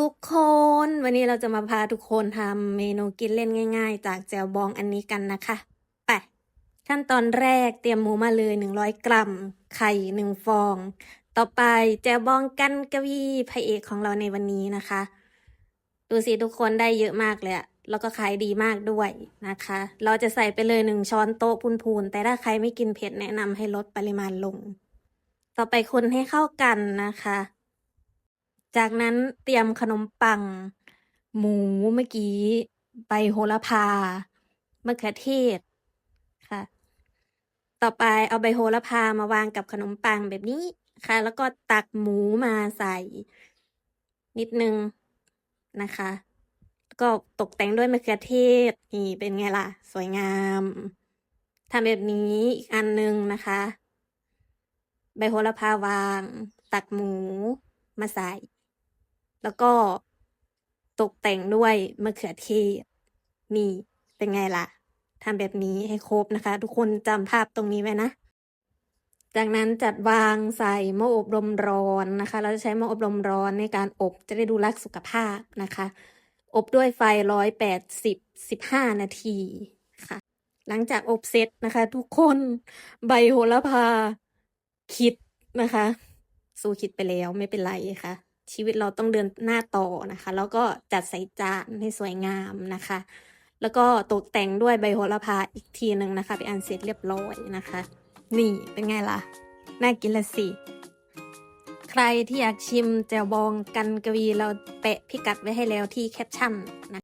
ทุกคนวันนี้เราจะมาพาทุกคนทำเมนูกินเล่นง่าย ๆ จากแจวบองอันนี้กันนะคะไปขั้นตอนแรกเตรียมหมูมาเลย 100 กรัม ไข่หนึ่งฟอง ต่อไปแจวบองกันกวีพระเอกของเราในวันนี้นะคะ ดูสิทุกคนได้เยอะมากเลยอะแล้วก็ขายดีมากด้วยนะคะ เราจะใส่ไปเลยหนึ่งช้อนโต๊ะพูนๆแต่ถ้าใครไม่กินเผ็ดแนะนำให้ลดปริมาณลง ต่อไปคนให้เข้ากันนะคะ จากนั้นเตรียมขนมปัง หมูเมื่อกี้ ใบโหระพามะเขือเทศค่ะ ต่อไปเอาใบโหระพามาวางกับขนมปังแบบนี้ค่ะ แล้วก็ตักหมูมาใส่ นิดนึงนะคะ ก็ตกแต่งด้วยมะเขือเทศนี่เป็นไงล่ะ สวยงามทำแบบนี้อีกอันนึงนะคะ ใบโหระพาวาง ตักหมูมาใส่ แล้วก็ตกแต่งด้วยมะเขือเทศนี่เป็นไงล่ะทำแบบนี้ให้ครบนะคะ ทุกคนจำภาพตรงนี้ไว้นะ จากนั้นจัดวางใส่หม้ออบลมร้อนนะคะ เราจะใช้หม้ออบลมร้อนในการอบจะได้ดูรักสุขภาพนะคะ อบด้วยไฟร้อยแปดสิบสิบห้านาทีค่ะ หลังจากอบเสร็จนะคะ ทุกคนใบโหระพาคิดนะคะ สู้คิดไปแล้วไม่เป็นไรค่ะ ชีวิตเราต้องเดินหน้าต่อนะคะ แล้วก็จัดใส่จานให้สวยงามนะคะ แล้วก็ตกแต่งด้วยใบโหระพาอีกทีหนึ่งนะคะ ไปอันเสร็จเรียบร้อยนะคะ นี่เป็นไงล่ะ น่ากินละสิ ใครที่อยากชิมแจ่วบองกันกวีเราแปะพิกัดไว้ให้แล้วที่แคปชั่นนะ